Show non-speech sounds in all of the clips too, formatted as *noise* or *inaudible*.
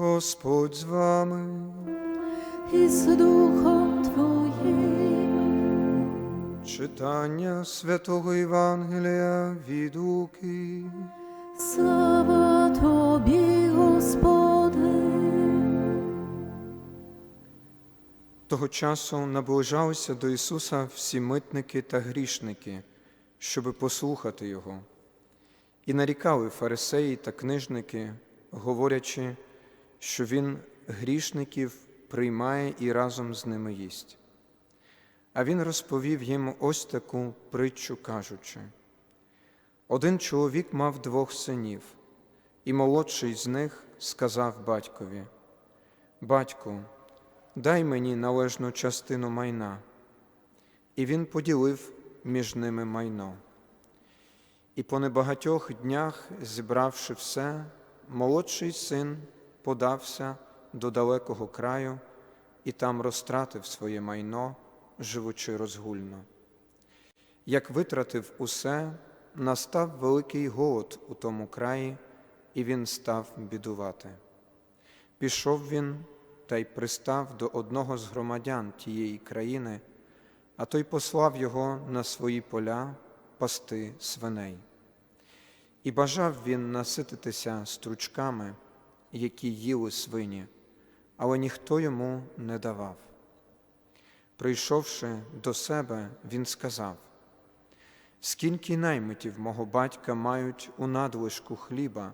Господь з вами. і з Духом Твоїм. Читання святого Євангелія від Луки. Слава Тобі, Господи. Того часу наближалися до Ісуса всі митники та грішники, щоби послухати Його. І нарікали фарисеї та книжники, говорячи, що Він грішників приймає і разом з ними їсть. А Він розповів їм ось таку притчу, кажучи: один чоловік мав двох синів, і молодший з них сказав батькові: Батьку, дай мені належну частину майна. І він поділив між ними майно. І по небагатьох днях, зібравши все, молодший син подався до далекого краю і там розтратив своє майно, живучи розгульно. Як витратив усе, настав великий голод у тому краї, і він став бідувати. Пішов він та й пристав до одного з громадян тієї країни, а той послав його на свої поля пасти свиней. І бажав він насититися стручками, які їли свині, але ніхто йому не давав. Прийшовши до себе, він сказав: Скільки наймитів мого батька мають у надлишку хліба,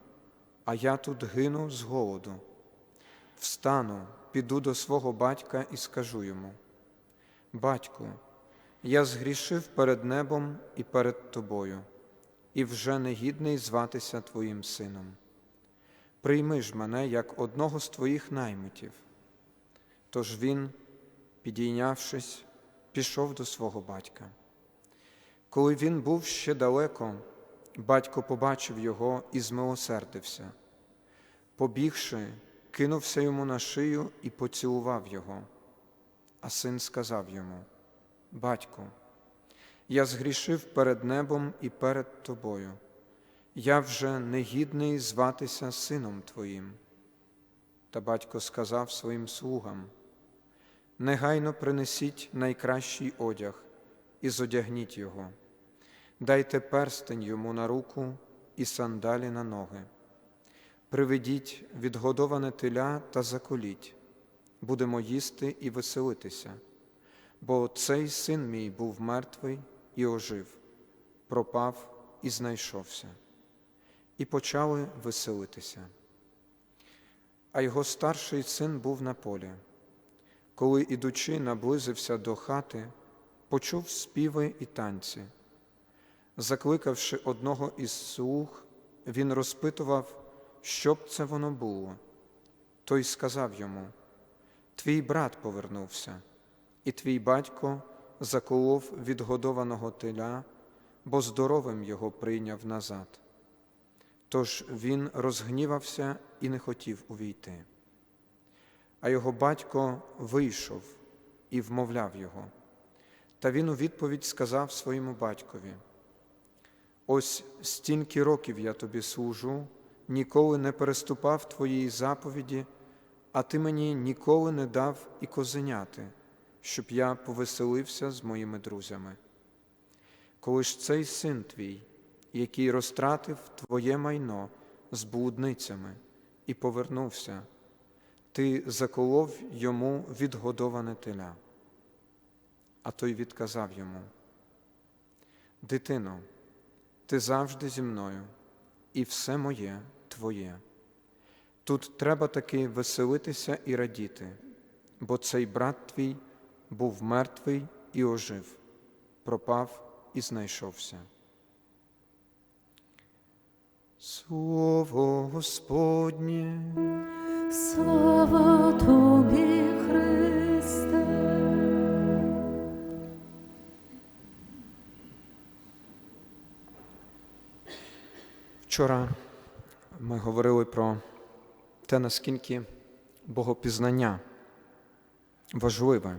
а я тут гину з голоду. Встану, піду до свого батька і скажу йому: Батьку, я згрішив перед небом і перед тобою, і вже не гідний зватися твоїм сином. Прийми ж мене як одного з твоїх наймитів. Тож він, підійнявшись, пішов до свого батька. Коли він був ще далеко, батько побачив його і змилосердився. Побігши, кинувся йому на шию і поцілував його. А син сказав йому: Батьку, я згрішив перед небом і перед тобою. Я вже негідний зватися сином твоїм. Та батько сказав своїм слугам: Негайно принесіть найкращий одяг і зодягніть його, дайте перстень йому на руку і сандалі на ноги. Приведіть відгодоване теля та заколіть, будемо їсти і веселитися, бо цей син мій був мертвий і ожив, пропав і знайшовся. І почали веселитися. А його старший син був на полі. Коли, ідучи, наблизився до хати, почув співи і танці. Закликавши одного із слуг, він розпитував, що б це воно було. Той сказав йому: Твій брат повернувся, і твій батько заколов відгодованого теля, бо здоровим його прийняв назад. Тож він розгнівався і не хотів увійти. А його батько вийшов і вмовляв його. Та він у відповідь сказав своєму батькові: Ось стільки років я тобі служу, ніколи не переступав твоєї заповіді, а ти мені ніколи не дав і козеняти, щоб я повеселився з моїми друзями. Коли ж цей син твій, який розтратив твоє майно з блудницями і повернувся, ти заколов йому відгодоване теля. А той відказав йому: Дитино, ти завжди зі мною, і все моє твоє. Тут треба таки веселитися і радіти, бо цей брат твій був мертвий і ожив, пропав і знайшовся. Слово Господнє. Слава Тобі, Христе. Вчора ми говорили про те, наскільки богопізнання важливе,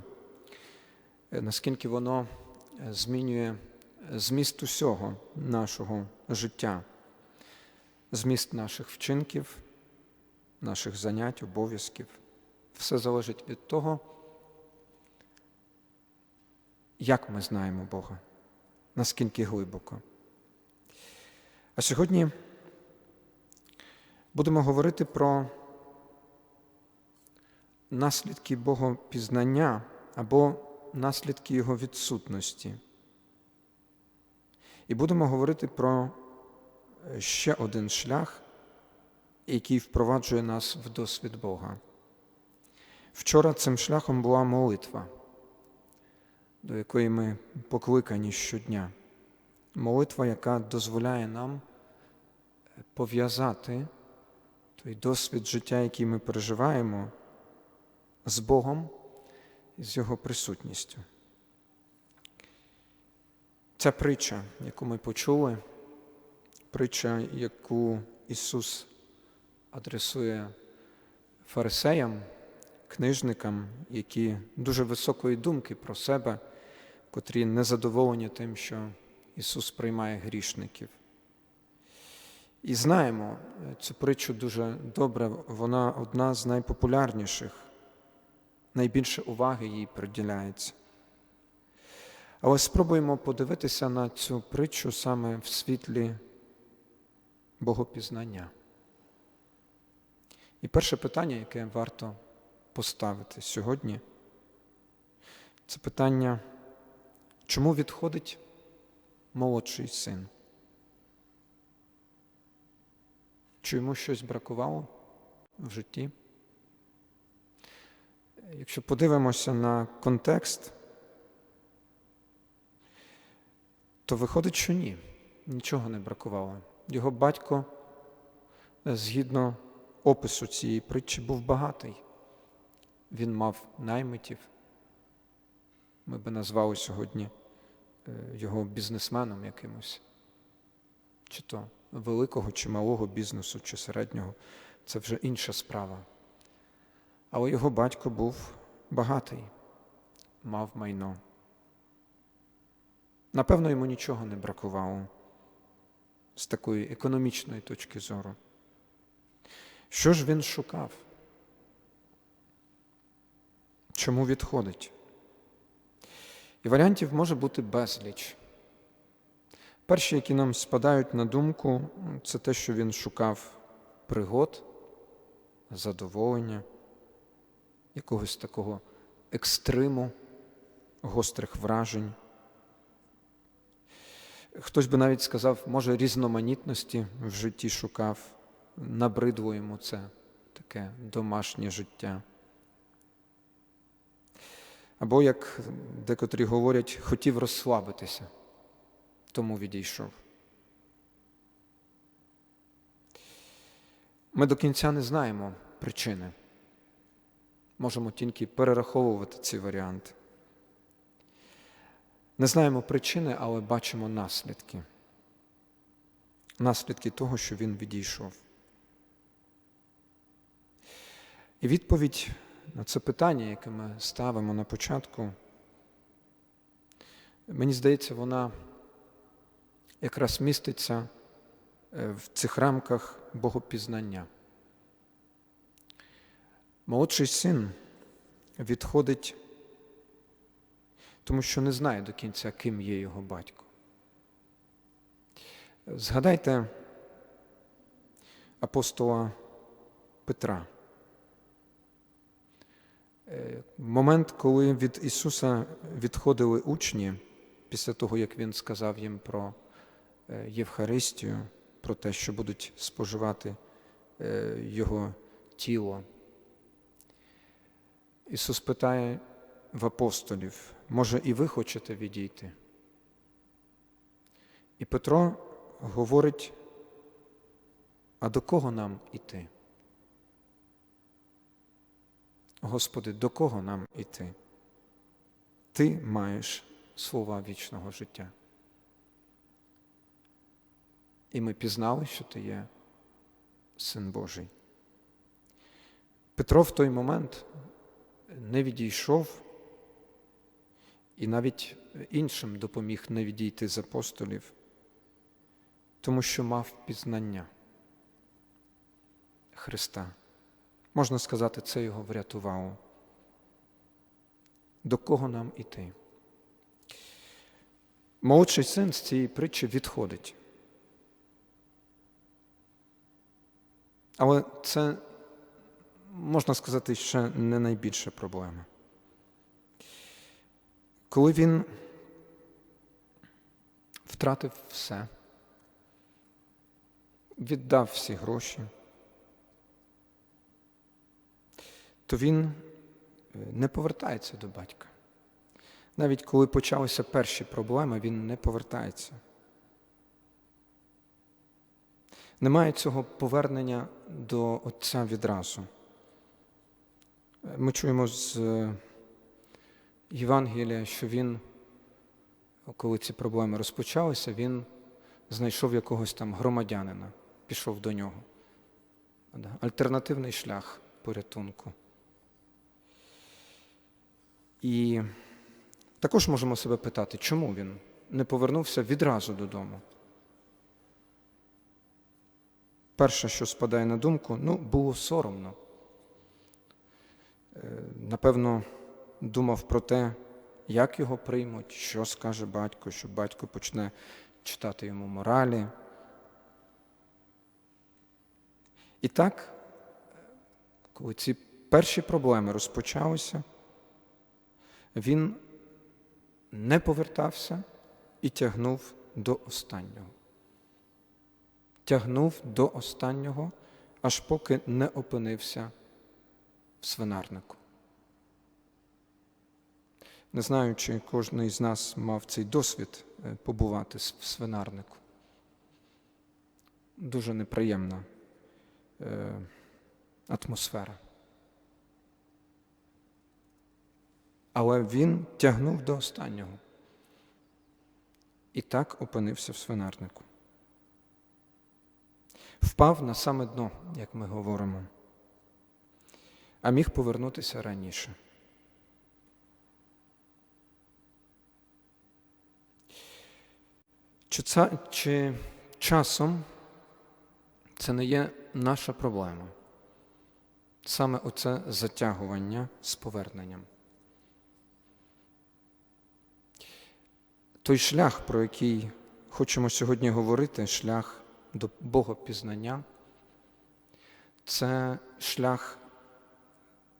наскільки воно змінює зміст усього нашого життя, зміст наших вчинків, наших занять, обов'язків. Все залежить від того, як ми знаємо Бога, наскільки глибоко. А сьогодні будемо говорити про наслідки Богопізнання або наслідки Його відсутності. І будемо говорити про ще один шлях, який впроваджує нас в досвід Бога. Вчора цим шляхом була молитва, до якої ми покликані щодня. Молитва, яка дозволяє нам пов'язати той досвід життя, який ми переживаємо, з Богом і з Його присутністю. Ця притча, яку ми почули, притча, яку Ісус адресує фарисеям, книжникам, які дуже високої думки про себе, котрі незадоволені тим, що Ісус приймає грішників. І знаємо цю притчу дуже добре, вона одна з найпопулярніших, найбільше уваги їй приділяється. Але спробуємо подивитися на цю притчу саме в світлі богопізнання. І перше питання, яке варто поставити сьогодні, це питання, чому відходить молодший син? Чи йому щось бракувало в житті? Якщо подивимося на контекст, то виходить, що ні, нічого не бракувало. Його батько, згідно опису цієї притчі, був багатий. Він мав наймитів. Ми би назвали сьогодні е, його бізнесменом якимось, чи то великого, чи малого бізнесу, чи середнього. Це вже інша справа. Але його батько був багатий, мав майно. Напевно, йому нічого не бракувало з такої економічної точки зору. Що ж він шукав? Чому відходить? І варіантів може бути безліч. Перші, які нам спадають на думку, це те, що він шукав пригод, задоволення, якогось такого екстриму, гострих вражень. Хтось би навіть сказав, може, різноманітності в житті шукав, набридло йому це таке домашнє життя. Або, як декотрі говорять, хотів розслабитися, тому відійшов. Ми до кінця не знаємо причини. Можемо тільки перераховувати ці варіанти. Не знаємо причини, але бачимо наслідки. Наслідки того, що він відійшов. І відповідь на це питання, яке ми ставимо на початку, мені здається, вона якраз міститься в цих рамках богопізнання. Молодший син відходить тому що не знає до кінця, ким є його батько. Згадайте апостола Петра. Момент, коли від Ісуса відходили учні, після того, як Він сказав їм про Євхаристію, про те, що будуть споживати Його тіло. Ісус питає в апостолів, може, і ви хочете відійти? І Петро говорить, а до кого нам іти? Господи, до кого нам іти? Ти маєш слова вічного життя. І ми пізнали, що ти є Син Божий. Петро в той момент не відійшов і навіть іншим допоміг не відійти з апостолів, тому що мав пізнання Христа, Можна сказати, це його врятувало. До кого нам іти? Молодший син з цієї притчі відходить. Але це, можна сказати, ще не найбільша проблема. Коли він втратив все, віддав всі гроші, то він е, не повертається до батька. Навіть коли почалися перші проблеми, він не повертається. Немає цього повернення до Отця відразу. Ми чуємо з е, Євангелія, що він, коли ці проблеми розпочалися, він знайшов якогось там громадянина, пішов до нього. Альтернативний шлях порятунку. І також можемо себе питати, чому він не повернувся відразу додому. Перше, що спадає на думку, ну, було соромно. Е, Напевно, думав про те, як його приймуть, що скаже батько, що батько почне читати йому моралі. І так, коли ці перші проблеми розпочалися, він не повертався і тягнув до останнього. Тягнув до останнього, аж поки не опинився в свинарнику. Не знаю, чи кожен із нас мав цей досвід е, побувати в свинарнику. Дуже неприємна е, атмосфера. Але він тягнув до останнього. І так опинився в свинарнику. Впав на саме дно, як ми говоримо, а міг повернутися раніше. Чи, це, чи часом це не є наша проблема? Саме оце затягування з поверненням. Той шлях, про який хочемо сьогодні говорити, шлях до Богопізнання, це шлях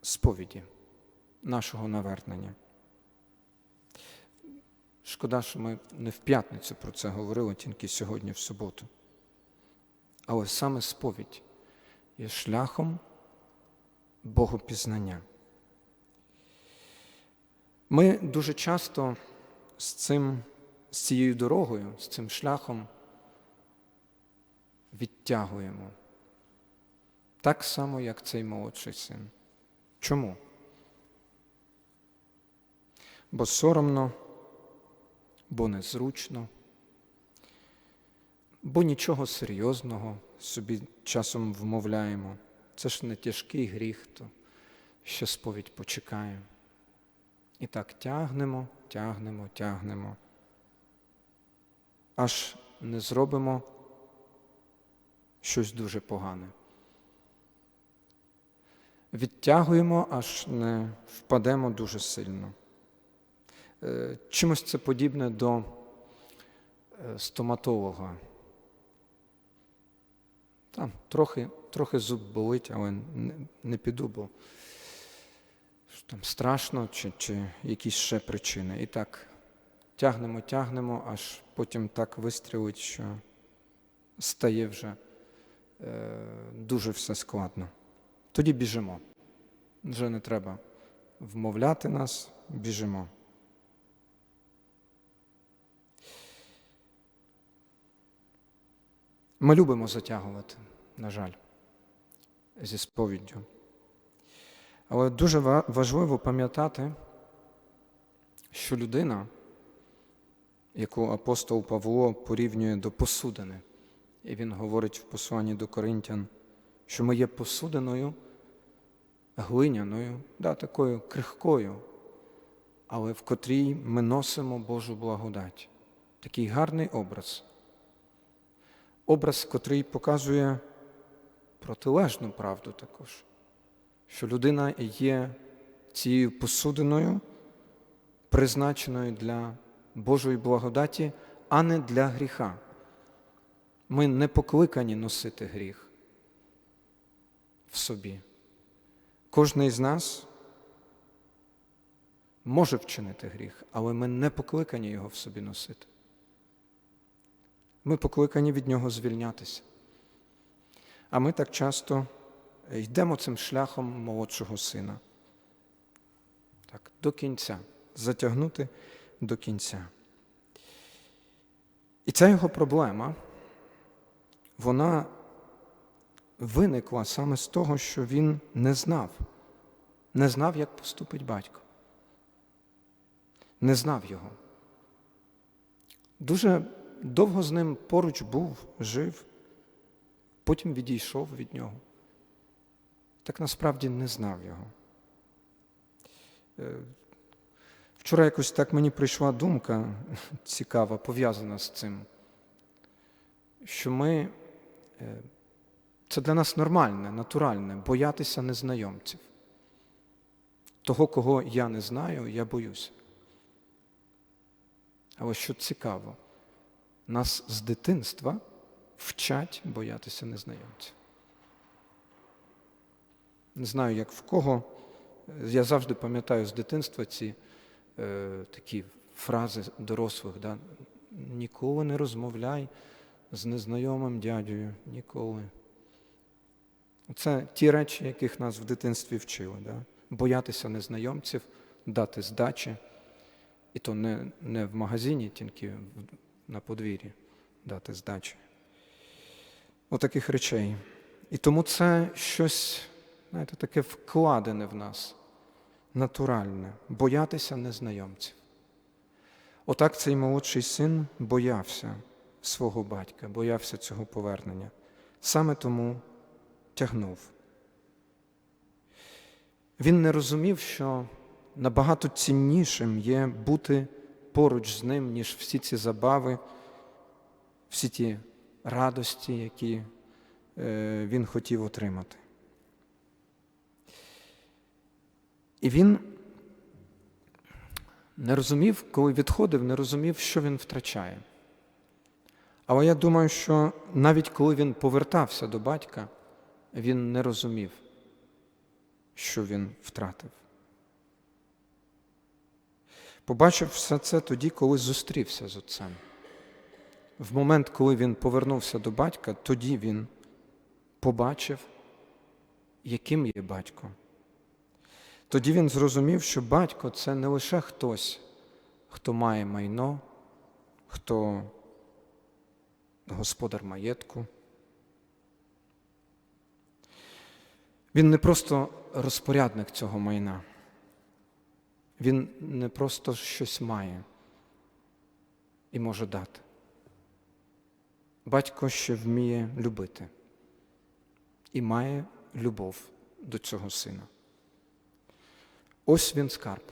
сповіді нашого навернення. Шкода, що ми не в п'ятницю про це говорили, тільки сьогодні, в суботу. Але саме сповідь є шляхом Богопізнання. Ми дуже часто з, цим, з цією дорогою, з цим шляхом відтягуємо. Так само, як цей молодший син. Чому? Бо соромно, бо незручно, бо нічого серйозного собі часом вмовляємо. Це ж не тяжкий гріх, то ще сповідь почекає. І так тягнемо, тягнемо, тягнемо, аж не зробимо щось дуже погане. Відтягуємо, аж не впадемо дуже сильно. Е, Чимось це подібне до е, стоматолога. Там трохи, трохи зуб болить, але не, не піду, бо там страшно чи, чи якісь ще причини. І так тягнемо, тягнемо, аж потім так вистрілить, що стає вже е, дуже все складно. Тоді біжимо. Вже не треба вмовляти нас, біжимо. Ми любимо затягувати, на жаль, зі сповіддю. Але дуже важливо пам'ятати, що людина, яку апостол Павло порівнює до посудини, і він говорить в посланні до Коринтян, що ми є посудиною глиняною, да, такою крихкою, але в котрій ми носимо Божу благодать. Такий гарний образ. Образ, котрий показує протилежну правду також. що людина є цією посудиною, призначеною для Божої благодаті, а не для гріха. Ми не покликані носити гріх в собі. Кожен із нас може вчинити гріх, але ми не покликані його в собі носити. Ми покликані від нього звільнятися. А ми так часто йдемо цим шляхом молодшого сина. Так, до кінця, затягнути до кінця. І ця його проблема, вона виникла саме з того, що він не знав, не знав, як поступить батько. Не знав його. Дуже довго з ним поруч був, жив, потім відійшов від нього. Так насправді не знав його. Е, Вчора якось так мені прийшла думка *laughs* цікава, пов'язана з цим, що ми, е, це для нас нормальне, натуральне, боятися незнайомців. Того, кого я не знаю, я боюся. Але що цікаво, нас з дитинства вчать боятися незнайомців. Не знаю, як в кого. Я завжди пам'ятаю з дитинства ці е, такі фрази дорослих. Да? Ніколи не розмовляй з незнайомим дядею, ніколи. Це ті речі, яких нас в дитинстві вчили. Да? Боятися незнайомців, дати здачі. І то не, не в магазині, тільки на подвір'ї дати здачі. Отаких речей. І тому це щось, знаєте, таке вкладене в нас, натуральне, боятися незнайомців. Отак цей молодший син боявся свого батька, боявся цього повернення. Саме тому тягнув. Він не розумів, що набагато ціннішим є бути поруч з ним, ніж всі ці забави, всі ті радості, які е, він хотів отримати. І він не розумів, коли відходив, не розумів, що він втрачає. Але я думаю, що навіть коли він повертався до батька, він не розумів, що він втратив. Побачив все це тоді, коли зустрівся з отцем. В момент, коли він повернувся до батька, тоді він побачив, яким є батько. Тоді він зрозумів, що батько це не лише хтось, хто має майно, хто господар маєтку. Він не просто розпорядник цього майна. Він не просто щось має і може дати. Батько ще вміє любити і має любов до цього сина. Ось він скарб.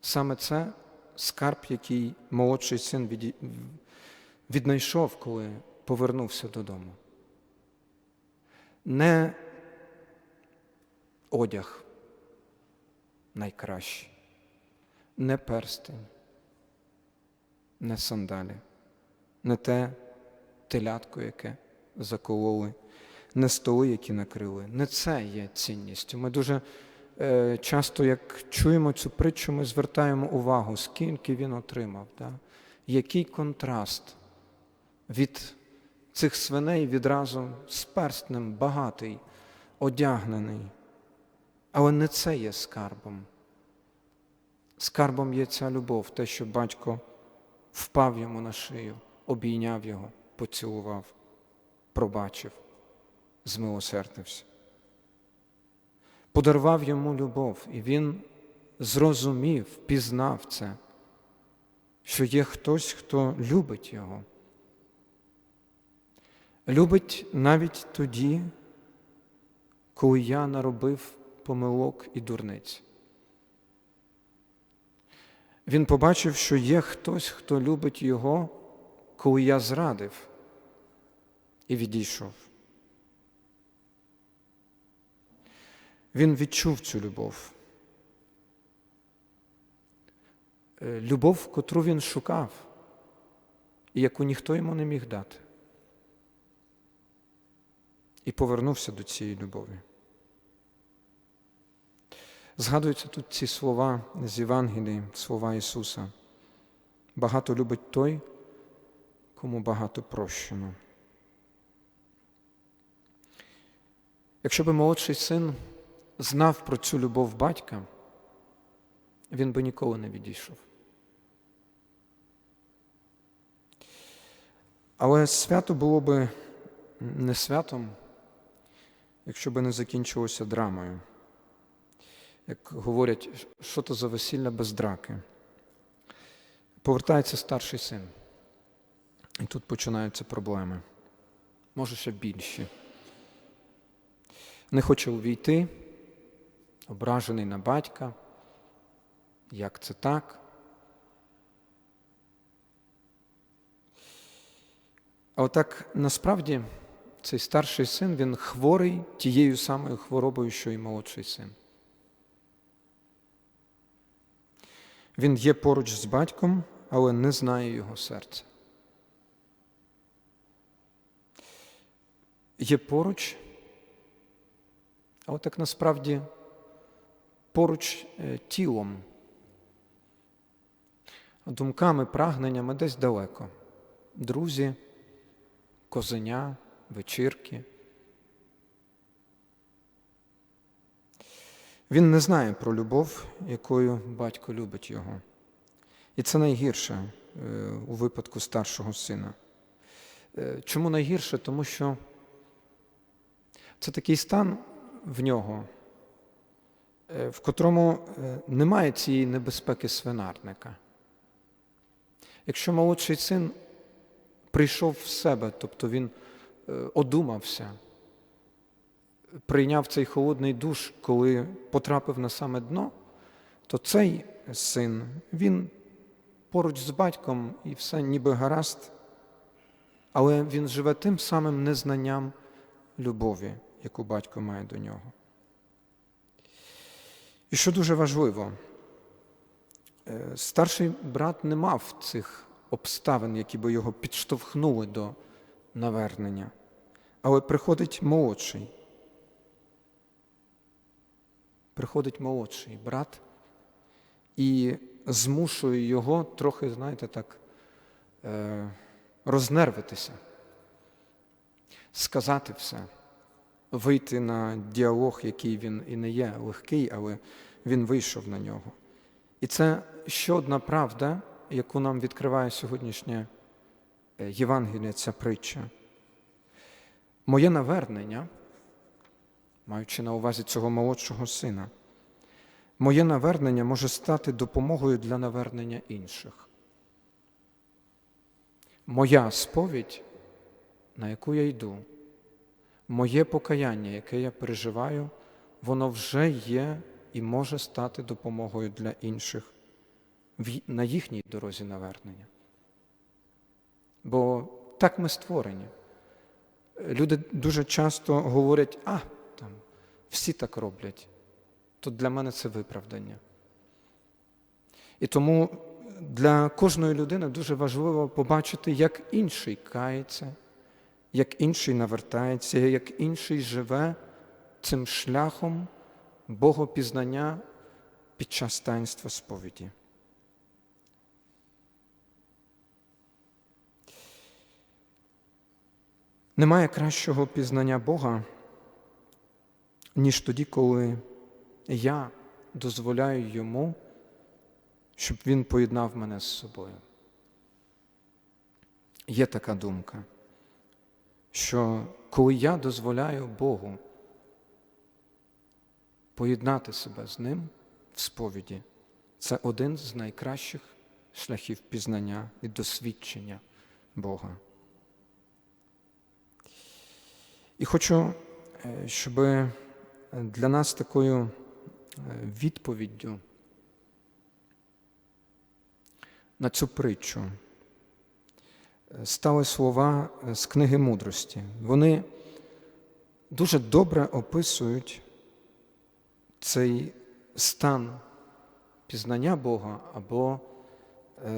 Саме це скарб, який молодший син віднайшов, коли повернувся додому. Не одяг найкращий, не перстень, не сандалі, не те телятко, яке закололи, не столи, які накрили. Не це є цінністю. Ми дуже е, часто, як чуємо цю притчу, ми звертаємо увагу, скільки він отримав. Да? Який контраст від цих свиней відразу з перстнем багатий, одягнений. Але не це є скарбом. Скарбом є ця любов, те, що батько впав йому на шию, обійняв його, поцілував, пробачив, змилосердився. Подарував йому любов, і він зрозумів, пізнав це, що є хтось, хто любить його. Любить навіть тоді, коли я наробив помилок і дурниць. Він побачив, що є хтось, хто любить його, коли я зрадив і відійшов. Він відчув цю любов. Е, Любов, котру він шукав, і яку ніхто йому не міг дати. І повернувся до цієї любові. Згадуються тут ці слова з Євангелії, слова Ісуса. Багато любить той, кому багато прощено. Якщо би молодший син знав про цю любов батька, він би ніколи не відійшов. Але свято було би не святом, якщо би не закінчилося драмою. Як говорять, що то за весілля без драки. Повертається старший син. І тут починаються проблеми. Може, ще більші. Не хоче увійти, ображений на батька. Як це так? А отак насправді цей старший син він хворий тією самою хворобою, що і молодший син. Він є поруч з батьком, але не знає його серця. Є поруч, але так насправді поруч е, тілом, думками, прагненнями десь далеко. Друзі, козеня, вечірки. Він не знає про любов, якою батько любить його. І це найгірше е, у випадку старшого сина. Е, Чому найгірше? Тому що це такий стан в нього, е, в котрому немає цієї небезпеки свинарника. Якщо молодший син прийшов в себе, тобто він одумався, прийняв цей холодний душ, коли потрапив на саме дно, то цей син, він поруч з батьком і все ніби гаразд, але він живе тим самим незнанням любові, яку батько має до нього. І що дуже важливо, е, старший брат не мав цих обставин, які би його підштовхнули до навернення, але приходить молодший. Приходить молодший брат і змушує його трохи, знаєте, так, е, рознервитися, сказати все, вийти на діалог, який він і не є легкий, але він вийшов на нього. І це ще одна правда, яку нам відкриває сьогоднішнє е, Євангеліє, ця притча. Моє навернення, маючи на увазі цього молодшого сина, моє навернення може стати допомогою для навернення інших. Моя сповідь, на яку я йду, моє покаяння, яке я переживаю, воно вже є і може стати допомогою для інших на їхній дорозі навернення. Бо так ми створені. Люди дуже часто говорять, а, всі так роблять, то для мене це виправдання. І тому для кожної людини дуже важливо побачити, як інший кається, як інший навертається, як інший живе цим шляхом богопізнання під час таїнства сповіді. Немає кращого пізнання Бога, ніж тоді, коли я дозволяю йому, щоб він поєднав мене з собою. Є така думка, що коли я дозволяю Богу поєднати себе з ним в сповіді, це один з найкращих шляхів пізнання і досвідчення Бога. І хочу, е, щоб для нас такою е, відповіддю на цю притчу е, стали слова е, з книги мудрості. Вони дуже добре описують цей стан пізнання Бога або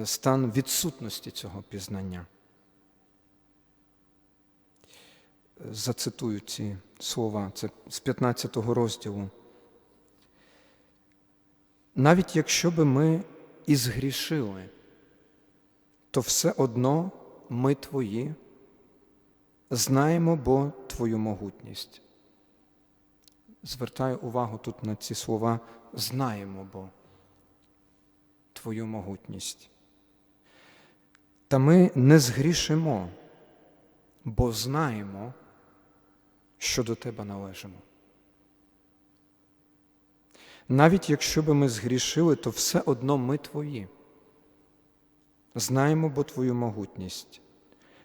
стан відсутності цього пізнання. Зацитую ці слова, це з 15 розділу. Навіть якщо би ми і згрішили, то все одно ми твої, знаємо бо Твою могутність. Звертаю увагу тут на ці слова знаємо бо Твою могутність. Та ми не згрішимо, бо знаємо, що до Тебе належимо. Навіть якщо би ми згрішили, то все одно ми Твої. Знаємо бо Твою могутність,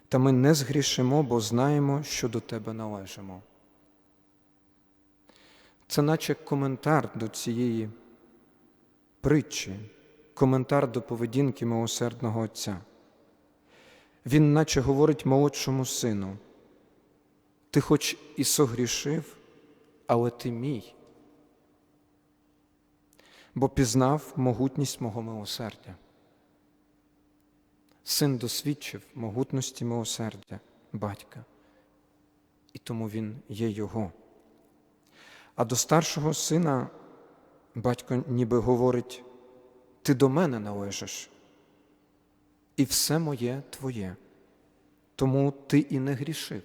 та ми не згрішимо, бо знаємо, що до Тебе належимо. Це наче коментар до цієї притчі, коментар до поведінки милосердного Отця. Він наче говорить молодшому сину, ти хоч і согрішив, але ти мій, бо пізнав могутність мого милосердя. Син досвідчив могутності милосердя батька, і тому він є його. А до старшого сина батько ніби говорить: ти до мене належиш, і все моє твоє. Тому ти і не грішив,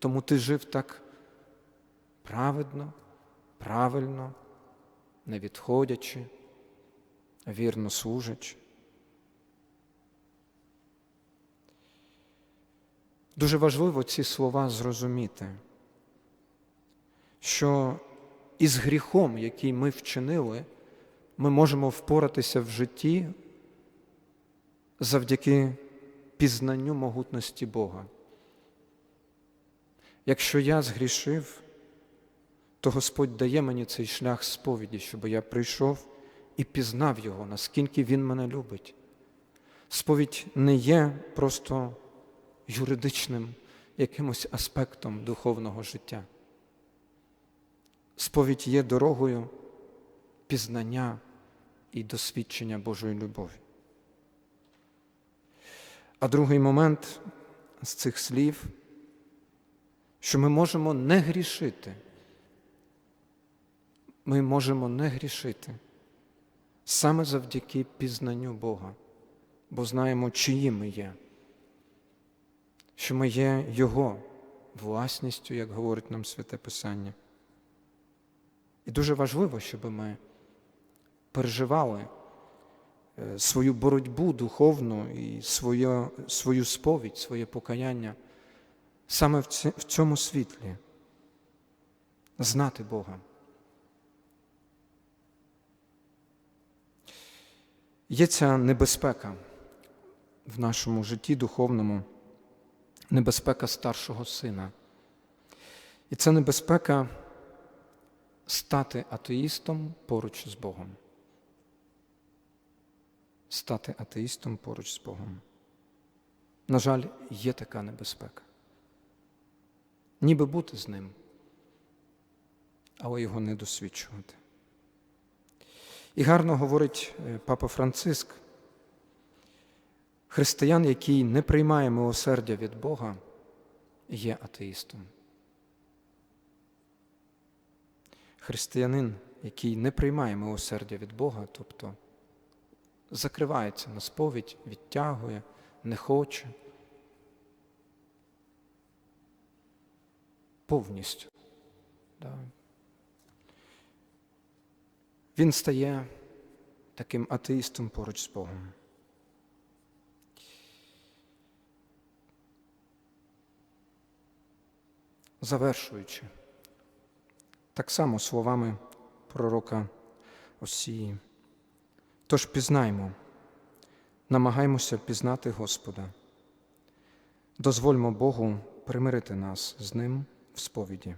тому ти жив так праведно, правильно, не відходячи, вірно служачи. Дуже важливо ці слова зрозуміти, що із гріхом, який ми вчинили, ми можемо впоратися в житті завдяки пізнанню могутності Бога. Якщо я згрішив, то Господь дає мені цей шлях сповіді, щоб я прийшов і пізнав Його, наскільки Він мене любить. Сповідь не є просто юридичним якимось аспектом духовного життя. Сповідь є дорогою пізнання і досвідчення Божої любові. А другий момент з цих слів, що ми можемо не грішити. Ми можемо не грішити саме завдяки пізнанню Бога, бо знаємо, чиї ми є що ми є Його власністю, як говорить нам Святе Писання. І дуже важливо, щоб ми переживали е, свою боротьбу духовну і свою, свою сповідь, своє покаяння саме в цьому світлі, знати Бога. Є ця небезпека в нашому житті духовному небезпека старшого сина. І це небезпека стати атеїстом поруч з Богом. Стати атеїстом поруч з Богом. На жаль, є така небезпека. Ніби бути з ним, але його не досвідчувати. І гарно говорить е, папа Франциск. Християн, який не приймає милосердя від Бога, є атеїстом. Християнин, який не приймає милосердя від Бога, тобто закривається на сповідь, відтягує, не хоче, повністю. Він стає таким атеїстом поруч з Богом. Завершуючи, так само словами пророка Осії. Тож пізнаймо, намагаймося пізнати Господа, дозвольмо Богу примирити нас з Ним в сповіді.